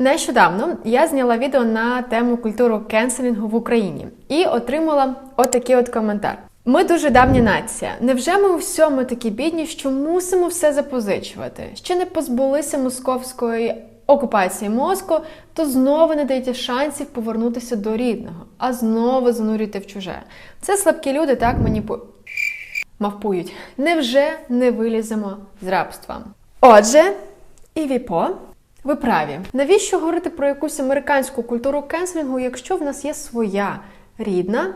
Нещодавно я зняла відео на тему культуру кенселінгу в Україні і отримала отакий от коментар. Ми дуже давня нація. Невже ми у всьому такі бідні, що мусимо все запозичувати? Ще не позбулися московської окупації мозку, то знову не даєте шансів повернутися до рідного, а знову занурюєте в чуже. Це слабкі люди так мені по мавпують. Невже не виліземо з рабства? Отже, і віпо. Ви праві. Навіщо говорити про якусь американську культуру кенселінгу, якщо в нас є своя рідна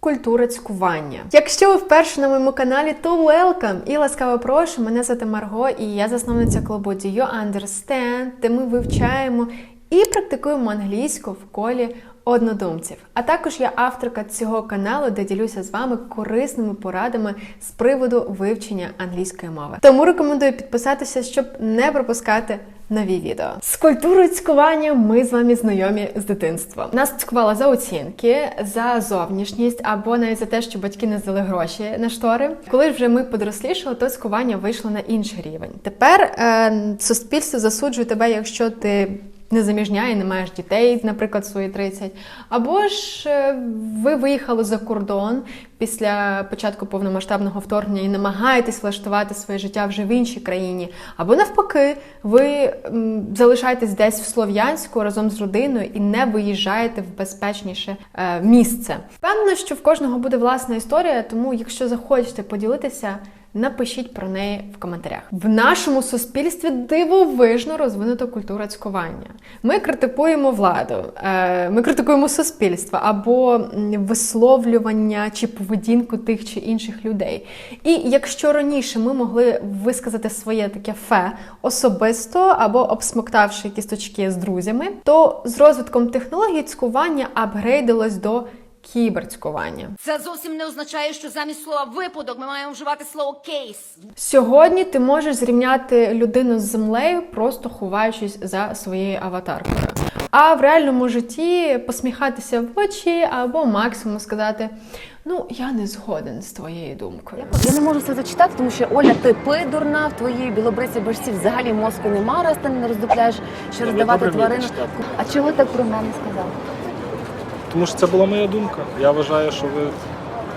культура цькування? Якщо ви вперше на моєму каналі, то welcome! І ласкаво прошу. Мене звати Марго, і я засновниця клубу Do You Understand, де ми вивчаємо і практикуємо англійську в колі однодумців. А також я авторка цього каналу, де ділюся з вами корисними порадами з приводу вивчення англійської мови. Тому рекомендую підписатися, щоб не пропускати нові відео. З культурою цькування ми з вами знайомі з дитинства. Нас цькували за оцінки, за зовнішність або навіть за те, що батьки не здали гроші на штори. Коли вже ми подорослішали, то цькування вийшло на інший рівень. Тепер е, суспільство засуджує тебе, якщо ти незаміжня і не маєш дітей, наприклад, свої 30. Або ж е, ви виїхали за кордон після початку повномасштабного вторгнення і намагаєтесь влаштувати своє життя вже в іншій країні. Або навпаки, ви залишаєтесь десь в Слов'янську разом з родиною і не виїжджаєте в безпечніше е, місце. Впевнена, що в кожного буде власна історія, тому якщо захочете поділитися. Напишіть про неї в коментарях. В нашому суспільстві дивовижно розвинута культура цькування. Ми критикуємо владу, е, ми критикуємо суспільство або висловлювання чи поведінку тих чи інших людей. І якщо раніше ми могли висказати своє таке фе особисто або обсмоктавши кісточки з друзями, то з розвитком технологій цькування апгрейдилось до кіберцькування. Це зовсім не означає, що замість слова випадок ми маємо вживати слово кейс. Сьогодні ти можеш зрівняти людину з землею, просто ховаючись за своєю аватаркою. А в реальному житті посміхатися в очі або максимум сказати: Ну, я не згоден з твоєю думкою. Я не можу це зачитати, тому що Оля, ти пи дурна, в твоїй білобриці башці взагалі мозку нема, раз ти не роздупляєш, що роздавати тварину. А чого так про мене сказав? Тому що це була моя думка. Я вважаю, що ви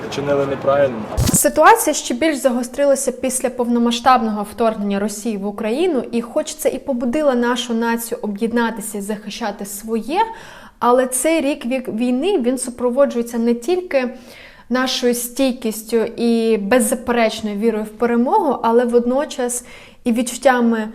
вчинили неправильно. Ситуація ще більш загострилася після повномасштабного вторгнення Росії в Україну, і хоч це і побудило нашу націю об'єднатися і захищати своє, але цей рік війни він супроводжується не тільки нашою стійкістю і беззаперечною вірою в перемогу, але водночас і відчуттями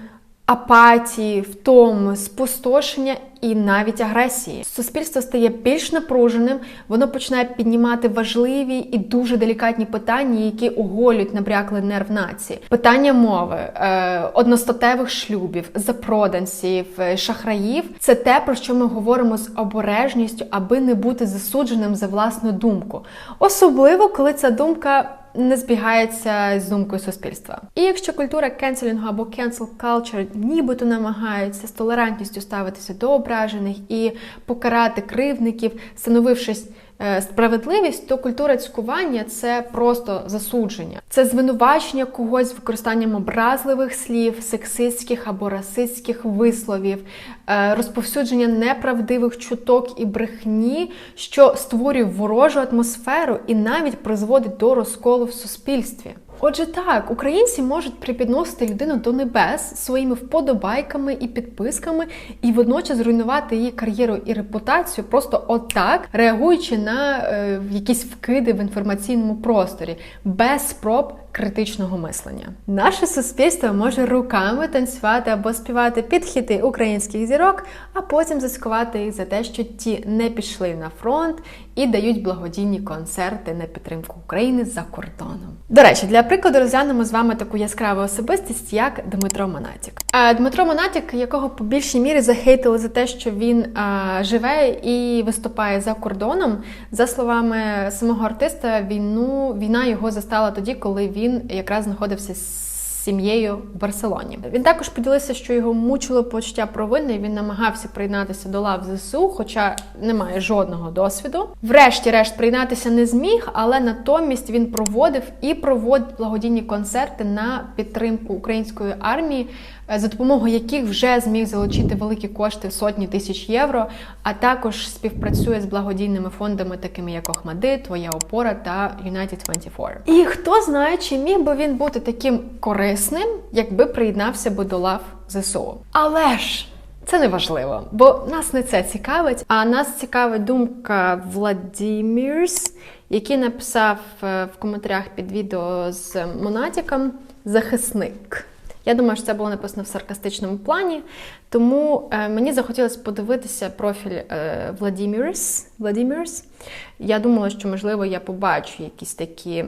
апатії, втоми, спустошення і навіть агресії. Суспільство стає більш напруженим, воно починає піднімати важливі і дуже делікатні питання, які оголюють набряклий нерв нації. Питання мови, е, одностатевих шлюбів, запроданців, е, шахраїв це те, про що ми говоримо з обережністю, аби не бути засудженим за власну думку. Особливо, коли ця думка не збігається з думкою суспільства. І якщо культура кенселінгу або cancel culture нібито намагається з толерантністю ставитися до ображених і покарати кривдників, становившись справедливість, то культура цькування це просто засудження, це звинувачення когось використанням образливих слів, сексистських або расистських висловів, е, розповсюдження неправдивих чуток і брехні, що створює ворожу атмосферу і навіть призводить до розколу в суспільстві. Отже, так, українці можуть припідносити людину до небес своїми вподобайками і підписками, і водночас зруйнувати її кар'єру і репутацію, просто отак, реагуючи на е, якісь вкиди в інформаційному просторі, без спроб критичного мислення. Наше суспільство може руками танцювати або співати під хіти українських зірок, а потім заскувати їх за те, що ті не пішли на фронт і дають благодійні концерти на підтримку України за кордоном. До речі, для прикладу розглянемо з вами таку яскраву особистість, як Дмитро Монатік. Дмитро Монатік, якого по більшій мірі захейтили за те, що він а, живе і виступає за кордоном. За словами самого артиста, війну війна його застала тоді, коли він якраз знаходився з сім'єю в Барселоні. Він також поділився, що його мучило почуття провини. Він намагався приєднатися до лав ЗСУ, хоча не має жодного досвіду. Врешті-решт приєднатися не зміг, але натомість він проводив і проводить благодійні концерти на підтримку української армії за допомогою яких вже зміг залучити великі кошти сотні тисяч євро, а також співпрацює з благодійними фондами, такими як Охмади, Твоя опора та United 24. І хто знає, чи міг би він бути таким корисним, якби приєднався би до лав ЗСУ. Але ж. Це не важливо, бо нас не це цікавить. А нас цікавить думка Владімірс, який написав е, в коментарях під відео з Монатіком захисник. Я думаю, що це було написано в саркастичному плані, тому е, мені захотілося подивитися профіль е, Владімірс. Владімірс. Я думала, що можливо я побачу якісь такі,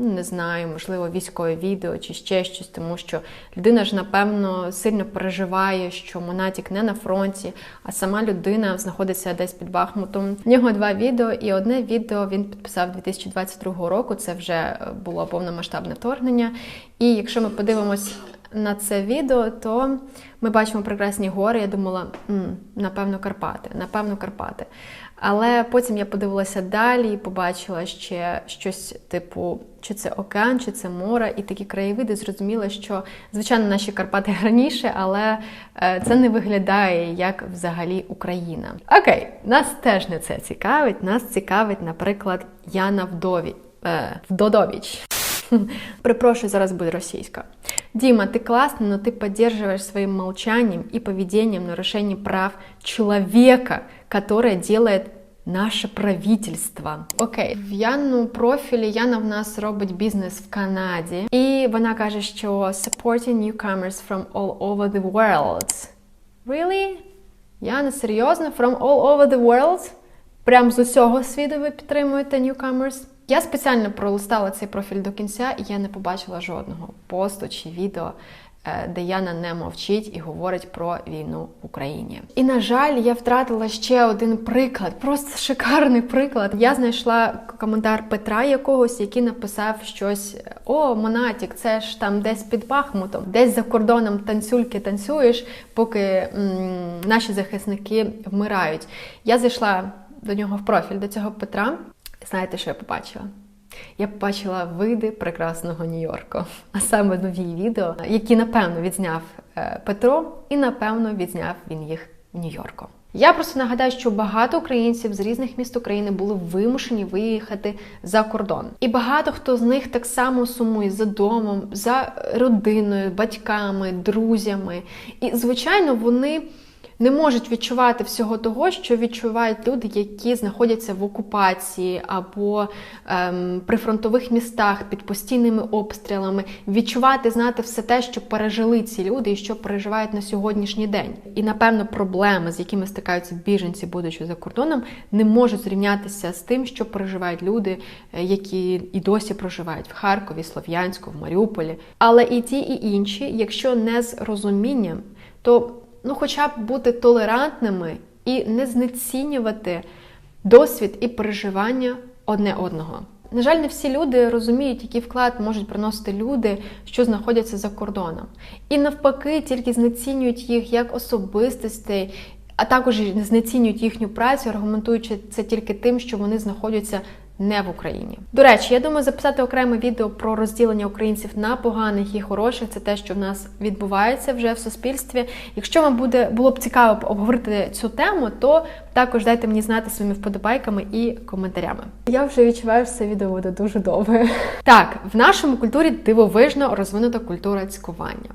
ну, не знаю, можливо, військове відео чи ще щось, тому що людина ж напевно сильно переживає, що Монатік не на фронті, а сама людина знаходиться десь під Бахмутом. В нього два відео, і одне відео він підписав 2022 року. Це вже було повномасштабне вторгнення. І якщо ми подивимось на це відео, то ми бачимо прекрасні гори. Я думала, «М, напевно, Карпати, напевно, Карпати. Але потім я подивилася далі і побачила ще щось типу, чи це океан, чи це море, і такі краєвиди зрозуміла, що звичайно наші Карпати раніше, але е, це не виглядає як взагалі Україна. Окей, нас теж не це цікавить. Нас цікавить, наприклад, Яна Вдові. Е, Вдодович. Припрошую, зараз буде російська. Дима, ты классный, но ты поддерживаешь своим молчанием и поведением нарушение прав человека, которое делает наше правительство. Окей, в Яну профілі Яна в нас робить бізнес в Канаді, і вона каже, що supporting newcomers from all over the world. Really? Яна, серйозно? From all over the world? Прям з усього світу ви підтримуєте newcomers? Я спеціально пролистала цей профіль до кінця, і я не побачила жодного посту чи відео, е, де Яна не мовчить і говорить про війну в Україні. І на жаль, я втратила ще один приклад, просто шикарний приклад. Я знайшла коментар Петра якогось, який написав щось: О, Монатік, це ж там десь під Бахмутом, десь за кордоном танцюльки танцюєш, поки м, наші захисники вмирають. Я зайшла до нього в профіль до цього Петра. Знаєте, що я побачила? Я побачила види прекрасного Нью-Йорку, а саме нові відео, які напевно відзняв е, Петро, і напевно відзняв він їх в Нью-Йорку. Я просто нагадаю, що багато українців з різних міст України були вимушені виїхати за кордон, і багато хто з них так само сумує за домом, за родиною, батьками, друзями. І звичайно, вони не можуть відчувати всього того, що відчувають люди, які знаходяться в окупації або ем, при фронтових містах під постійними обстрілами, відчувати, знати все те, що пережили ці люди і що переживають на сьогоднішній день. І напевно проблеми, з якими стикаються біженці, будучи за кордоном, не можуть зрівнятися з тим, що переживають люди, е, які і досі проживають в Харкові, Слов'янську, в Маріуполі. Але і ті, і інші, якщо не з розумінням, то ну, хоча б бути толерантними і не знецінювати досвід і переживання одне одного. На жаль, не всі люди розуміють, який вклад можуть приносити люди, що знаходяться за кордоном. І навпаки, тільки знецінюють їх як особистостей, а також знецінюють їхню працю, аргументуючи це тільки тим, що вони знаходяться не в Україні. До речі, я думаю, записати окреме відео про розділення українців на поганих і хороших. Це те, що в нас відбувається вже в суспільстві. Якщо вам буде було б цікаво обговорити цю тему, то також дайте мені знати своїми вподобайками і коментарями. Я вже відчуваю, що це відео буде дуже довге. Так, в нашому культурі дивовижно розвинута культура цькування.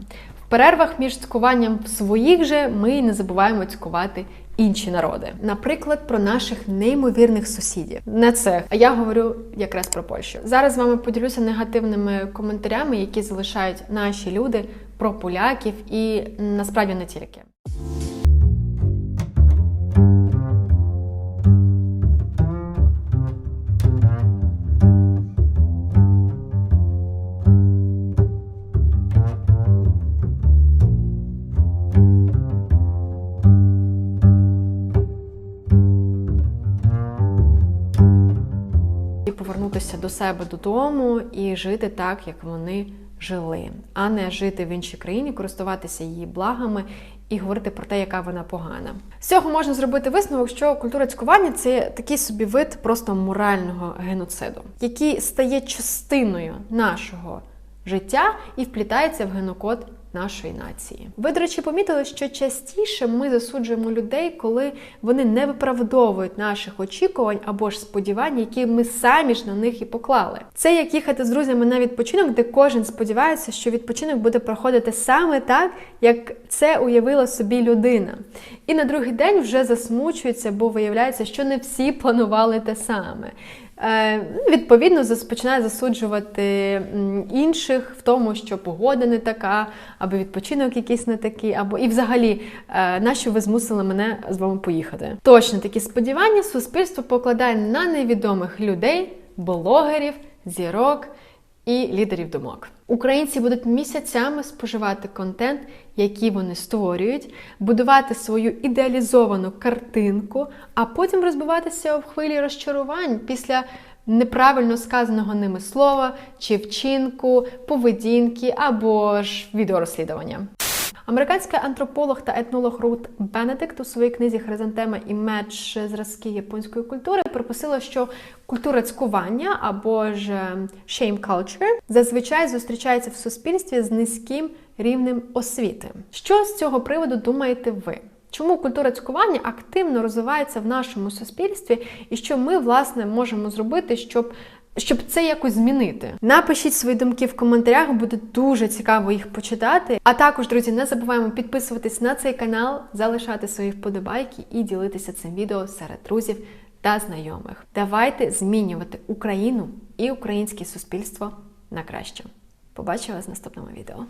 В перервах між цькуванням своїх же ми не забуваємо цькувати інші народи. Наприклад, про наших неймовірних сусідів. Не це, а я говорю якраз про Польщу. Зараз з вами поділюся негативними коментарями, які залишають наші люди про поляків, і насправді не тільки. Повернутися до себе додому і жити так, як вони жили, а не жити в іншій країні, користуватися її благами і говорити про те, яка вона погана. З цього можна зробити висновок, що культура цькування це такий собі вид просто морального геноциду, який стає частиною нашого життя і вплітається в генокод нашої нації. Ви, до речі, помітили, що частіше ми засуджуємо людей, коли вони не виправдовують наших очікувань або ж сподівань, які ми самі ж на них і поклали. Це як їхати з друзями на відпочинок, де кожен сподівається, що відпочинок буде проходити саме так, як це уявила собі людина. І на другий день вже засмучується, бо виявляється, що не всі планували те саме. Е, Відповідно, починає засуджувати інших в тому, що погода не така, або відпочинок якийсь не такий, або і взагалі, е, нащо ви змусили мене з вами поїхати. Точно такі сподівання суспільство покладає на невідомих людей, блогерів, зірок і лідерів думок. Українці будуть місяцями споживати контент, який вони створюють, будувати свою ідеалізовану картинку, а потім розбиватися в хвилі розчарувань після неправильно сказаного ними слова чи вчинку, поведінки або ж відеорозслідування. Американський антрополог та етнолог Рут Бенедикт у своїй книзі Хризантема і меч зразки японської культури припустила, що культура цькування або ж е, shame culture зазвичай зустрічається в суспільстві з низьким рівнем освіти. Що з цього приводу думаєте ви? Чому культура цькування активно розвивається в нашому суспільстві, і що ми власне можемо зробити, щоб щоб це якось змінити. Напишіть свої думки в коментарях, буде дуже цікаво їх почитати. А також, друзі, не забуваємо підписуватись на цей канал, залишати свої вподобайки і ділитися цим відео серед друзів та знайомих. Давайте змінювати Україну і українське суспільство на краще. Побачу вас в наступному відео.